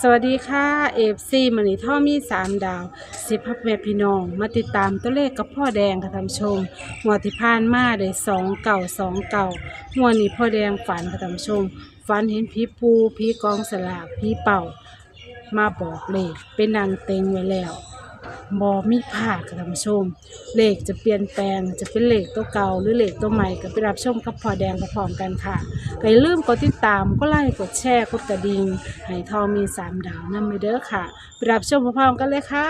สวัสดีค่ะเอฟซีมันนี่ท่อมีสามดาวสิบพับแม่พี่น้อง มาติดตามตัวเลขกับพ่อแดงค่ะท่านชมหัวที่พานมาได้สองเก่าสองเก่าหัวนี้พ่อแดงฝันค่ะท่านชม ฝันเห็นผีปูผีกองสลากผีเป่า มาบอกเลขเป็นนางเต็งไว้แล้ว บอมีพลาดค่ะท่านผู้ชมเลขจะเปลี่ยนแปลงจะเป็นเลขตัวเก่าหรือเลขตัวใหม่ก็ไปรับชมกับพ่อแดงพร้อมๆกันค่ะก็อย่าลืมกดติดตามก็ไลค์กดแชร์กดกระดิ่งให้ทอมีสามดาวนำไปเด้อค่ะไปรับชมพร้อมๆกันเลยค่ะ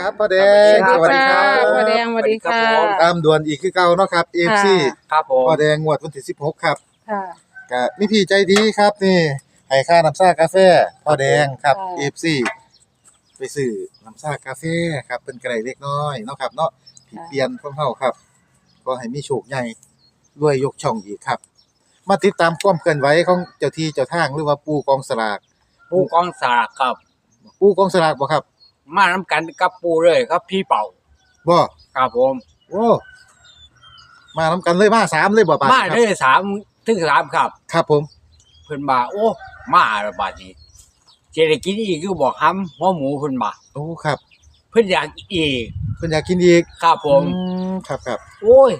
ครับพ่อแดงสวัสดีค่ะสพ่อวัสแดดีงสวัสดีค่ะ ตามด่วนอีกคือเก่าเนาะครับ AFC ครับผมพ่อแดงงวดวันที่16ครับค่ะก็มีพี่ใจดีครับนี่ให้ค่าน้ำซ่ากาแฟพ่อแดงครับค่ะ AFC ไปซื้อน้ำซ่ากาแฟครับเป็นกระไรเล็กน้อยเนาะครับ เนาะผิดเปลี่ยนของเฮาครับ ก็ให้มีโชคใหญ่รวยยกช่องอีกครับ มาติดตามความเคลื่อนไหวของเจ้าที่เจ้าทางหรือว่าปู่กองสลาก ปูกองสลากครับ ปู่กองสลากบ่ครับ มาน้ำกันกับปูเลยครับพี่เป่าบ่ครับผมโอ้มานํกันเลยมาสามเลยบ่บาดมานี้ได้ครับสามถึงสามครับ ครับผม เพิ่นมาโอ้ มาระบาดนี้ เจได้กินอีกคือบอกห้ำหัวหมูเพิ่นมาโอ้ครับเพิ่นอยากอีกเพิ่นอยากกินอีกครับผม อืมครับครับโอ้ย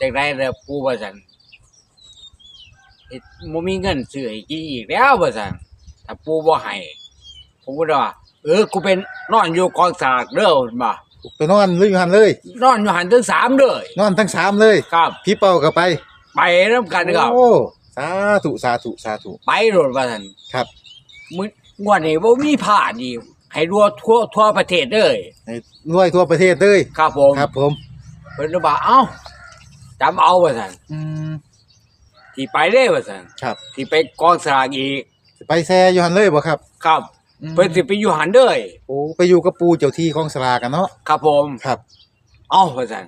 จากไรเลยปูว่าสันเฮ็ดบ่มีเงินซื้อให้กินอีกแล้วว่าสันถ้าปูบ่ให้ผมก็ว่าเออกูเป็นนอนอยู่กองสลากเด้อเพิ่นมาไปนอนหรืออยู่หันเลย นอนอยู่หันถึงสามเลยนอนทั้งสามเลยครับ พี่เป่าก็ไปไปน้ำกันครับ โอ้สาธุสาธุสาธุไปโดดว่าท่านครับ มื้อ งวดนี้บ่มีผ่านอีกให้รัวทั่วทั่วประเทศเลยให้รวยทั่วประเทศเลยครับผมครับผม เพิ่นก็บอกเอ้าจำเอาว่าท่านอืมที่ไปเลยว่าท่านครับที่ไปกองสลากอีกไปแซ่อยู่หันเลยบ่ครับ ครับ อืม เพิ่นสิไปอยู่หันเด้ยโอ้ไปอยู่กับปู่เจ้าที่ของสลากกันเนาะครับผม ครับ เอ้าว่าท่าน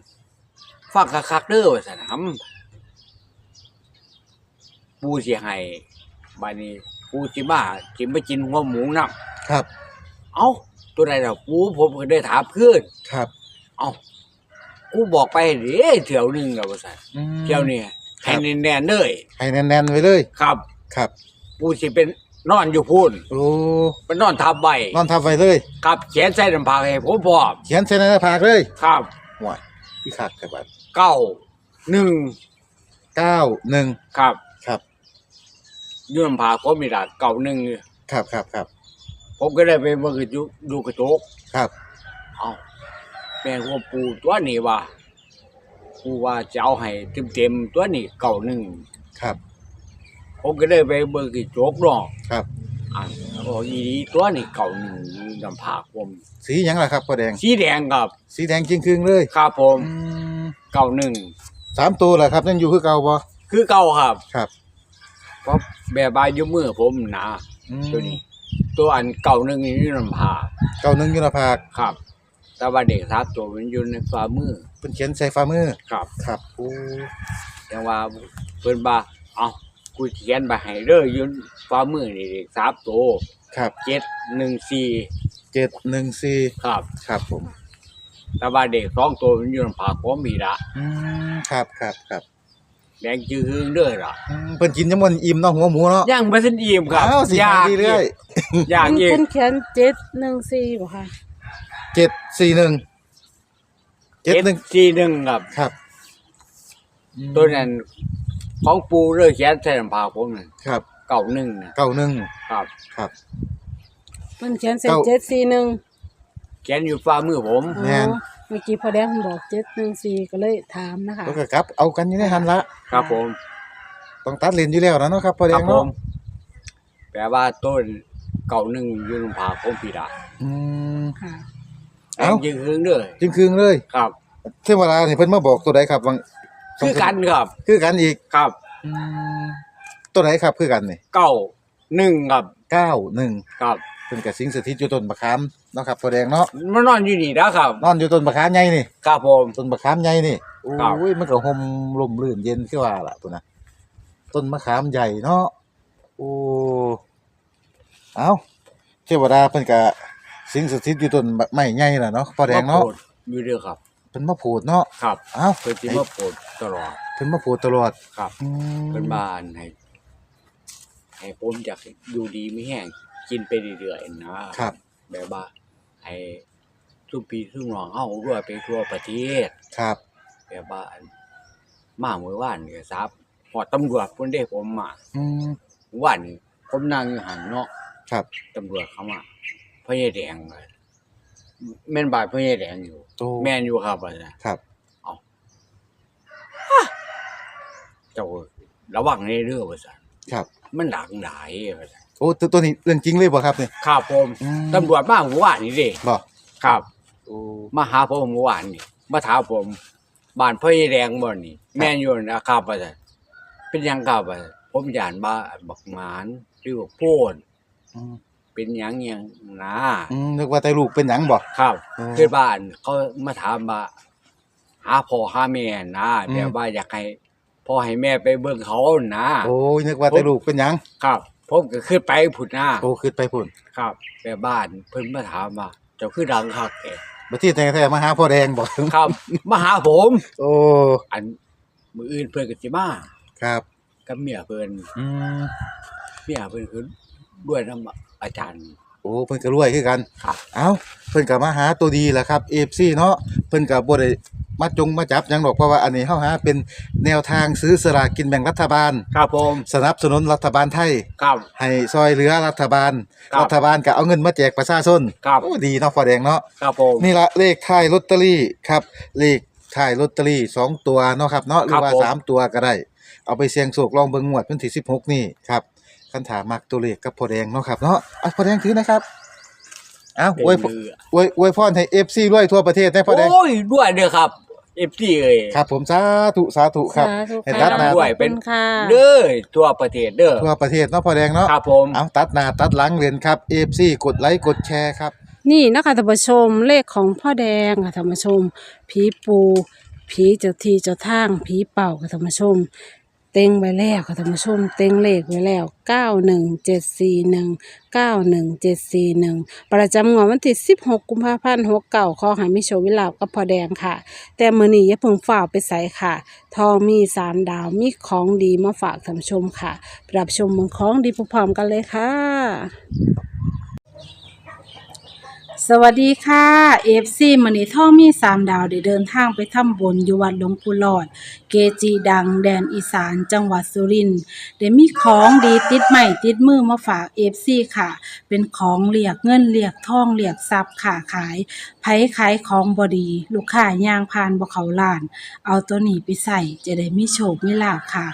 ฟังคักๆเด้อว่าท่านหำปูสิให้บัดนี้ ปูสิมาสิมากินหัวหมูนำครับเอ้า ตัวใดล่ะปูผมก็ได้ถามเพื่อนครับ เอ้ากูบอกไปเด้เที่ยวหนึงแล้วว่าซั่นอืม เที่ยวนี้ครัให้บ แน่นๆเลยให้แน่นๆไว้เลย ครับ ครับ ปูสิเป็นนอนอยู่พูนโอ้เป็นนอนทับใบนอนทับไว้เลย ครับเขียนใส่ลำพากให้ผมพร้อมเขียนใส่ในหน้าผากเลยครับห่วยพี่ขาดครับบัดเก้าหนึ่งเก้าหนึ่งครับ ครับอ ยื่ลำพากผมมีดาดเก้าหนึ่งเนี่ยครับครับครับผมก็ได้ไปเบิ่งกระจุดูกระจกครับเอ้าแม่ว่าปูตัวนี้ว่าปูว่าจะเอาให้เต็มๆตัวนี้เก้าหนึ่งครับผมก็ได้ไปเบิ่งกระจกเนาะครับ อ่าโอ้อีนี้ตัวนี้เก่าหนึ่งลำพากผมสีหยังล่ะครับพ่อแดง สีแดงครับสีแดงจริงครึ่งเลยครับผมอืมเก่าหนึ่งสามตัวแหละครับยังอยู่คือเก่าบ่คือเก่าครับ ครับ เพราะแบบบายอยู่มือผมหนาอืมตัวนี้ ตัวอันเก่าหนึ่งนี่ลำพากเก่าหนึ่งอยู่หน้าผากครับ แต่ว่าเด็กทับตัวมันอยู่ในฝ่ามือเป็นเขียนใส่ฝ่ามือครับครับโอ้แต่ว่าเพิ่นบ่าเอากูเขียนไปให้เด้ออยู่ฝ่ามือนี่เด็กทับตัวครับเจ็ดหนึ่งสี่เจ็ดหนึ่งสี่ครับ ครับผมแต่ว่าเด็กสองตัวมันอยู่ลำพากผมมีละอืมครับครับครับ แดงจืดหึงเด้อล่ะอืมเพิ่นกินยังมันอิ่มเนาะหัวหมูเนาะยังบ่ทันอิ่มครับอ้าวสิอยาขายกดีเรื่อยอยากอีกเพิ่นเขียนเจ็ดหนึ่งสี่บ่ค่ะเจ็ดสี่หนึ่งเจ็ดหนึ่งสี่หนึ่งครับครับอืมตัวนั้นของปูเลือกเขียนใส่ลำพาผมนั่นครับเก่าหนึ่งนะเก้าหนึ่งครับครับเพิ่นเขียนใส่เก้าเจ็ดสี่หนึ่งเขียนอยู่ฝ่ามือผมอ๋แม่อน เมื่อกี้พ่อแดงเพิ่นบอกเจ็ดหนึ่งสี่ก็เลยถามนะคะ แล้วก็กลับ เอากันอยู่ในหันละครับผมต้องตัดเลนอยู่แล้วนะเนาะครับพ่อแดครังผเนาะมแปลว่าต้นเก่าหนึ่งอยู่ลำพาผมปีดาอืม ค่ะแดเอ้างยิงหึงเด้อจึงคืงเลยครับ เทวดานี่เพิ่นมาบอกตัวใดครับวังคือกันครับ คือกันอีกครับอืมตัวไหนครับคือกันนี่เก่าหนึ่งครับเก้าหนึ่งครับ เป็นกับสิงสถิตอยู่ต้นมะขามเนาะครับพ่อแดงเนาะมันนอนอยู่นี่นะครับนอนอยู่ต้นมะขามใหญ่นี่ครับผม ต้นมะขามใหญ่นี่โอครับ้ยมันก็ห่มลมรื่นเย็นคือว่าล่ะตัวน่ะต้นมะขามใหญ่เนาะโอ้เอ้าเทวดาเพิ่นก็สิงสถิตอยู่ต้นไม้ใหญ่น่ะเนาะพ่อแดงเนาะมโปรดอยู่เด้อครับ เพิ่นมาโพูดเนาะครับเอ้าเพิ่นสิมาโปรดตลอดเพิ่นมาโพูดตลอดครับอืมเป็นบ้านให้ให้ผมอยากอยู่ดีไม่แห้ง กินไปเรื่อยๆนะครับ แบบว่าให้ทุกปีทุกหนองเฮาด้วยไปทั่วประเทศ ครับแบบว่ามาเมื่อวานนี่ก็ทราบหอดตำรวจเพิ่นได้ผมมาอืมเมื่อวานนี่ผมนั่งอยู่หันเนาะครับตำรวจเขามาพ่อใหญ่แดงเลยแม่นบาดพ่อใหญ่แดงอยู่โอ้แม่นอยู่ครับว่าซั่นครับ เจ้าระวังในเรื่องว่าซั่นครับ มันดังหลายว่าซั่น โอ้ตัวตัวนี้เรื่องจริงเลยบ่ครับเนี่ย ครับผมอืม ตำรวจมาเมื่อวานนี่เด้บ่ครับ โอ้มาหาผมเมื่อวานนี่มาถามผมบ้านพ่อใหญ่แดงบ่นี่ แม่นอยู่นะครับว่าซั่นเป็นหยังครับว่าซั่นผมย่านบ้าบักหมานหรือว่าโพนอืมเป็นหยังหยังนะอืมนึกว่าแต่ลูกเป็นหยังบ่ ครับอืมคือบ้านเขามาถามว่าหาพ่อหาแม่นะอืม แบบว่าอยากให้พ่อให้แม่ไปเบิ่งเขานะ โอ้ยนึกว่าแต่ลูกเป็นหยัง ครับ ผมก็ขึ้นไปผุดหน้าโอ้ขึ้นไปพุ่นครับแต่บ้านเพิ่นมาถามว่าเจ้าคือดังคักแกบ่ที่แท้ๆมาหาพ่อแดงบ่ครับมาหาผม โอ้อันมืออื่นเพิ่นก็สิมาครับกับเมียเพิ่นอืมเมียเพิ่นคือด้วยน้ำอาจารย์ โอ้เพิ่นก็รวยคือกัน ครับ เอ้าเพิ่นก็มาหาตัวดีแหละครับ FC เนาะเพิ่นก็บ่ได้ มาจงมาจับหยังดอกเพราะว่าอันนี้เฮาหาเป็นแนวทางซื้อสลากกินแบ่งรัฐบาล ครับผมสนับสนุนรัฐบาลไทย ครับ ให้ซอยเหลือรัฐบาล ครับรัฐบาลก็เอาเงินมาแจกประชาชนครับ โอ้ดีเนาะพ่อแดงเนาะ ครับผม นี่ละเลขท้ายลอตเตอรี่ครับ เลขท้ายลอตเตอรี่สองตัวเนาะครับเนาะหรือว่าครับผม สามตัวก็ได้ เอาไปเสี่ยงโชคลองเบิ่งงวดวันที่16นี่ครับคันถามมักตัวเลขกับพ่อแดงเนาะครับเนาะอะพ่อแดงถือนะครับเอ้าอวยพรเป็นมืออวยอวยพรให้ FC รวยทั่วประเทศได้พ่อแดงโอ้ยด้วยเด้อครับ FC เอ้ยครับ ผมสาธุสาธุครับสาธุให้ค่ะตัดหน้าด้วยขอบเป็นคุณค่ะ เด้อทั่วประเทศเด้อทั่วประเทศเนาะพ่อแดงเนาะครับผม เอาตัดหน้าตัดหลังเรียนครับ FC กดไลค์กดแชร์ครับ นี่นะคะท่านผู้ชมเลขของพ่อแดงค่ะท่านผู้ชมผีปูผีเจ้าที่เจ้าทางผีเป่าค่ะท่านผู้ชม เต็งไว้แล้วค่ะท่านผู้ชมเต็งเลขไว้แล้วเก้าหนึ่งเจ็ดสี่หนึ่งเก้าหนึ่งเจ็ดสี่หนึ่งประจำงวดวันที่สิบหกกุมภาพันธ์หกเก่าขอใหายมิโชควิลาบกับพอแดงค่ะ แต่มือนี้อย่าเพิ่งฝ่าไปใส่ค่ะ ทองมีสามดาวมีของดีมาฝากท่านผู้ชมค่ะปรับชมเมืองของดีพร้อมกันเลยค่ะ สวัสดีค่ะเอฟซีมันนี่ท่อมีสามดาวได้เดินทางไปทำบุญอยู่วัดหลวงปู่หลอด เกจีดังแดนอีสานจังหวัดสุรินทร์ได้มีของดีติดใหม่ติดมือมาฝากเอฟซีค่ะ เป็นของเรียกเงินเรียกทองเรียกทรัพย์ค่ะขายไผขายของบอดี ลูกค้าย่างผ่านบ่เขาล้าน เอาตัวนี้ไปใส่จะได้มีโชคมีลาภค่ะ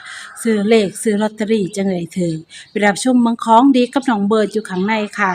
ซื้อเลขซื้อลอตเตอรี่จังเลยถึงไปรับชมเมืองของดีกับน้องเบิร์ดอยู่ข้างในค่ะ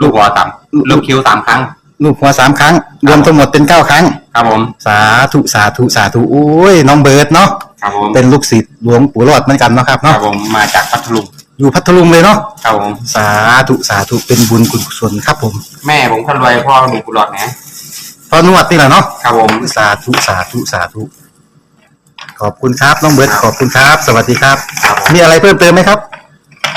ลูกหัวสามลูกคิ้วสามครั้ง ลูกหัวสามครั้ง รวมทั้งหมดเป็นเก้าครั้ง ครับผม สาธุสาธุสาธุโอ้ยน้องเบิร์ดเนาะครับผมเป็นลูกศิษย์หลวงปู่รอดเหมือนกันเนาะครับครัเนาะบผมมาจากพัทลุงอยู่พัทลุงเลยเนาะครับผมสาธุสาธุเป็นบุญกุศลครับผมแม่ผมคนรวยพ่อมีกุหลาบนะพอนวดนี่แหละเนาะครับผม สาธุสาธุสาธุขอบคุณครับน้องเบิร์ดขอบคุณครับ สวัสดีครับ ครับผม มีอะไรเพิ่มเติมไหมครับ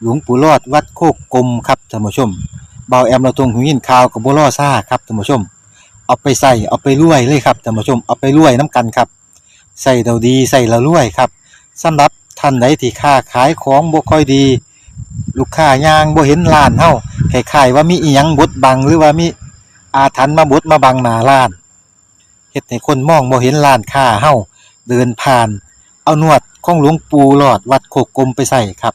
หลวงปู่รอดวัดโคกกลมครับท่านผู้ชมเบาแอมเราตรงหูยินข่าวกับบัวล่อซ่าครับท่านผู้ชม เอาไปใส่เอาไปรวยเลยครับท่านผู้ชมเอาไปรวยน้ำกันครับใส่เราดีใส่เรารวยครับสำหรับท่านใดที่ค้าขายของบ่ค่อยดี ลูกค้ายางบ่เห็นร้านเฮาคล้ายๆว่ามีอีหยังบดบังหรือว่ามีอาถรรพ์มาบดมาบังหน้าร้านเฮ็ดให้คนมองบ่เห็นร้านค้าเฮาเดินผ่าน เอานวดของหลวงปู่หลอดวัดโคกกลมไปใส่ครับ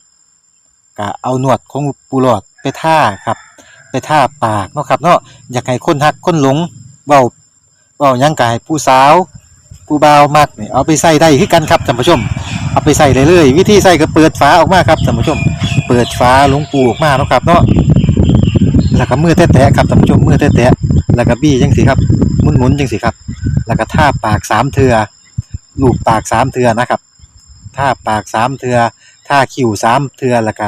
ก็เอาหนวดของปูหลอดไปท่าครับ ไปท่าปากเนาะครับเนาะอยากให้คนหักคนหลงเว้าเว้ายังกายผู้สาวผู้บ่าวมักนี่เอาไปใส่ได้คือกันครับท่านผู้ชม เอาไปใส่เลยเลยวิธีใส่ก็เปิดฝาออกมาครับท่านผู้ชม เปิดฝาหลวงปูออกมาเนาะครับเนาะแล้วก็มือแตะๆครับท่านผู้ชมมือแตะๆแล้วก็บี้จังสิครับหมุนๆจังสิครับ แล้วก็ท่าปากสามเทือลูบปากสามเทือนะครับท่าปากสามเทือท่าคิ้วสามเทือแล้วก็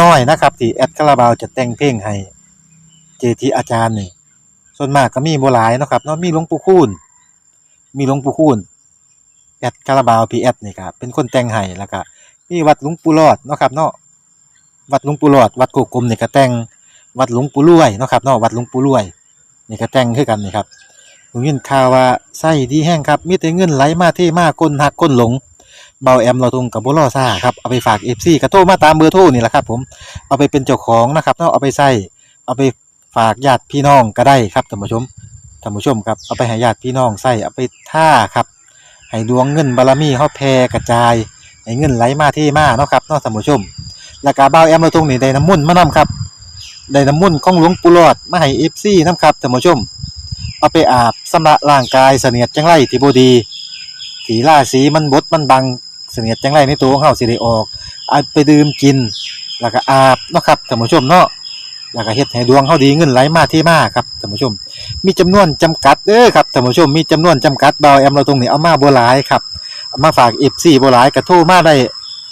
น้อยนะครับที่แอดคาราบาวจะแต่งเพลงให้เจทีอาจารย์นี่ส่วนมากก็มีบ่หลายนะครับเนาะมีหลวงปู่คูณมีหลวงปู่คูณแอดคาราบาวพีแอดนี่ครับเป็นคนแต่งให้แล้วก็มีวัดหลวงปู่รอดนะครับเนาะวัดหลวงปู่รอด วัดโกกลมนี่ก็แต่งวัดหลวงปู่รวยนะครับเนาะวัดหลวงปู่รวยนี่ก็แต่งคือกันนี่ครับผมยินข่าวว่าไส้ดีแห้งครับมีแต่เงินไหลมาเทมากคนหักคนหลง เบาแอมเราตรงกับบุรอซ่าครับเอาไปฝากเอฟซีกระโทรมาตามเบอร์โทรนี่แหละครับผมเอาไปเป็นเจ้าของนะครับเนาะเอาไปใส่เอาไปฝากญาติพี่น้องก็ได้ครับท่านผู้ชมท่านผู้ชมครับเอาไปให้ญาติพี่น้องใส่เอาไปท่าครับให้ดวงเงินบารมีเฮาแผ่กระจายให้เงินไหลมาที่มาเนาะครับเนาะท่านผู้ชมแล้วก็เบาแอมเราตรงนี่ได้น้ำมุ่นมานํครับได้น้ำมุ่นของหลวงปู่หลอดมาให้เอฟซีนํครับท่านผู้ชมเอาไปอาบสำระร่างกายเสนียดจังไรที่บดีถีล่าสีมันบดมันบัง เสนียดจังไรในตัวของเฮาสิได้ออกเอาไปดื่มกิน แล้วก็อาบเนาะครับท่านผู้ชมเนาะแล้วก็เฮ็ดให้ดวงเฮาดีเงินไหลมาเทมาครับท่านผู้ชม มีจำนวนจำกัดเด้อครับท่านผู้ชมมีจำนวนจำกัดเบาแอมเราตรงนี้เอามาบ่หลายครับเอามาฝาก FC บ่หลายก็โทรมาได้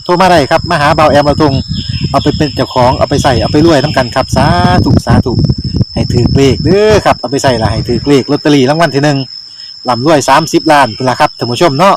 โทรมาได้ครับมาหาเบาแอมเราตรงเอาไปเป็นเจ้าของเอาไปใส่เอาไปรวยนํกันครับสาธุสาธุให้ถือเลขเด้อครับเอาไปใส่ละให้ถือเลขลอตเตอรี่รางวัลที่หนึ่งลำรวย30ล้านเป็นละครับท่านผู้ชมเนาะ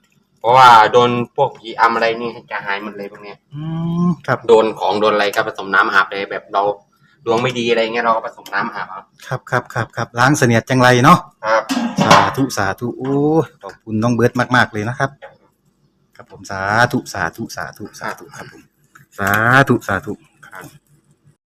ครับ เพราะว่าโดนพวกผีอำอะไรนี่จะหายหมดเลยพวกเนี้ยอืมครับโดนของโดนอะไรก็ผสมน้ำอาบเลยแบบเราดวงไม่ดีอะไรเงี้ยเราก็ผสมน้ำอาบเอาครับครับครับครับล้างเสนียดจังไรเนาะครับ สาธุสาธุโอ้ยขอบคุณน้องเบิร์ตมาก ๆ เลยนะครับ ครับผมสาธุสาธุสาธุสาธุครับผมสาธุสาธุครับ